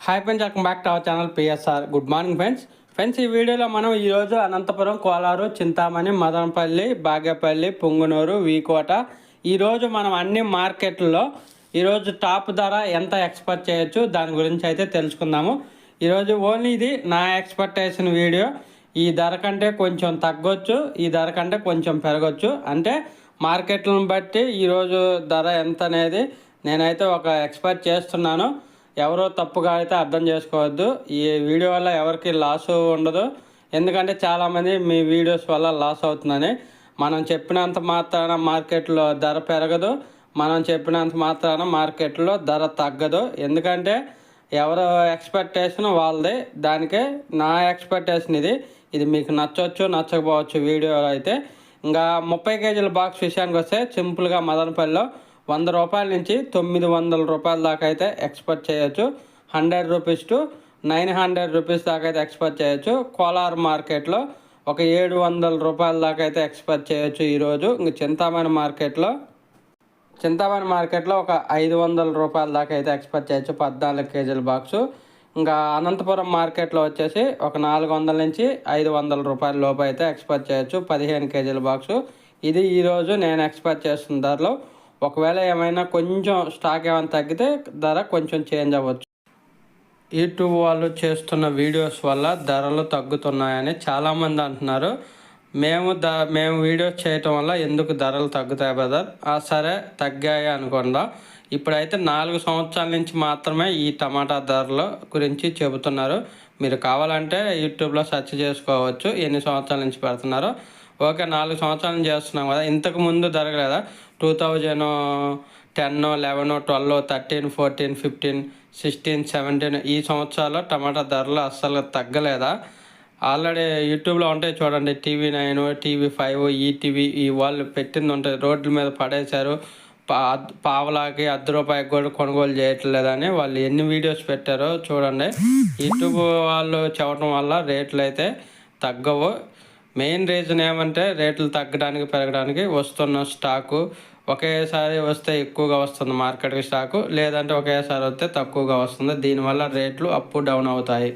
Hi friends welcome back to our channel PSR good morning friends friends ఈ వీడియోలో మనం ఈరోజు అనంతపురం కోలారు చింతామణి మదనపల్లి బాగేపల్లి పొంగునూరు వీకోట ఈరోజు మనం అన్ని మార్కెట్లలో ఈరోజు టాప్ ధర ఎంత ఎక్స్పెక్ట్ చేయొచ్చు దాని గురించి అయితే తెలుసుకుందాము. ఈరోజు ఓన్లీ ఇది నా ఎక్స్పెక్టేషన్ వీడియో ఈ ధర కంటే కొంచెం తగ్గొచ్చు ఈ ధర కంటే కొంచెం పెరగచ్చు. అంటే మార్కెట్లను బట్టి ఈరోజు ధర ఎంత అనేది నేనైతే ఒక ఎక్స్పెక్ట్ చేస్తున్నాను. ఎవరో తప్పుగా అయితే అర్థం చేసుకోవద్దు. ఈ వీడియో వల్ల ఎవరికి లాస్ ఉండదు. ఎందుకంటే చాలామంది మీ వీడియోస్ వల్ల లాస్ అవుతుందని. మనం చెప్పినంత మాత్రాన మార్కెట్లో ధర పెరగదు. మనం చెప్పినంత మాత్రాన మార్కెట్లో ధర తగ్గదు. ఎందుకంటే ఎవరు ఎక్స్పెక్టేషన్ వాళ్ళది. దానికే నా ఎక్స్పెక్టేషన్ ఇది. ఇది మీకు నచ్చవచ్చు నచ్చకపోవచ్చు వీడియోలో అయితే. ఇంకా ముప్పై కేజీల బాక్స్ విషయానికి వస్తే సింపుల్గా మదనపల్లిలో వంద రూపాయల నుంచి తొమ్మిది వందల రూపాయల దాకా అయితే ఎక్స్పెక్ట్ చేయొచ్చు. Hundred rupees to nine hundred rupees దాకా అయితే ఎక్స్పెక్ట్ చేయొచ్చు. కోలార్ మార్కెట్లో ఒక ఏడు వందల రూపాయల దాకా అయితే ఎక్స్పెక్ట్ చేయొచ్చు ఈరోజు. ఇంక చింతామణి మార్కెట్లో చింతామణి మార్కెట్లో ఒక ఐదు వందల రూపాయల దాకా అయితే ఎక్స్పెక్ట్ చేయొచ్చు పద్నాలుగు కేజీల బాక్సు ఇంకా అనంతపురం మార్కెట్లో వచ్చేసి ఒక నాలుగు వందల నుంచి ఐదు వందల రూపాయల లోపు అయితే ఎక్స్పెక్ట్ చేయొచ్చు పదిహేను కేజీల బాక్సు ఇది ఈరోజు నేను ఎక్స్పెక్ట్ చేస్తున్న ధరలో ఒకవేళ ఏమైనా కొంచెం స్టాక్ ఏమైనా తగ్గితే ధర కొంచెం చేంజ్ అవ్వచ్చు. యూట్యూబ్ వాళ్ళు చేస్తున్న వీడియోస్ వల్ల ధరలు తగ్గుతున్నాయని చాలామంది అంటున్నారు. మేము ద మేము వీడియోస్ చేయటం వల్ల ఎందుకు ధరలు తగ్గుతాయి బ్రదర్ ఆ సరే తగ్గాయి అనుకుందాం. ఇప్పుడైతే నాలుగు సంవత్సరాల నుంచి మాత్రమే ఈ టమాటా ధరల గురించి చెబుతున్నారు. మీరు కావాలంటే యూట్యూబ్లో సెర్చ్ చేసుకోవచ్చు ఎన్ని సంవత్సరాల నుంచి పెడుతున్నారో. ఓకే నాలుగు సంవత్సరాలు చేస్తున్నాం కదా. ఇంతకు ముందు జరగలేదా? Two thousand ten eleven twelve thirteen fourteen fifteen sixteen seventeen ఈ సంవత్సరాల్లో టమాటా ధరలు అస్సలు తగ్గలేదా? ఆల్రెడీ యూట్యూబ్లో ఉంటాయి చూడండి TV nine TV five ETV ఈ వాళ్ళు పెట్టింది ఉంటుంది. రోడ్ల మీద పడేశారు. పా పావలాకి అర్ధ రూపాయికి కూడా కొనుగోలు చేయట్లేదని వాళ్ళు ఎన్ని వీడియోస్ పెట్టారో చూడండి. యూట్యూబ్ వాళ్ళు చెప్పడం వల్ల రేట్లు అయితే తగ్గవు. మెయిన్ రీజన్ ఏమంటే రేట్లు తగ్గడానికి పెరగడానికి వస్తున్న స్టాకు ఒకేసారి వస్తే ఎక్కువగా వస్తుంది మార్కెట్కి స్టాకు లేదంటే ఒకేసారి వస్తే తక్కువగా వస్తుంది. దీనివల్ల రేట్లు అప్ డౌన్ అవుతాయి.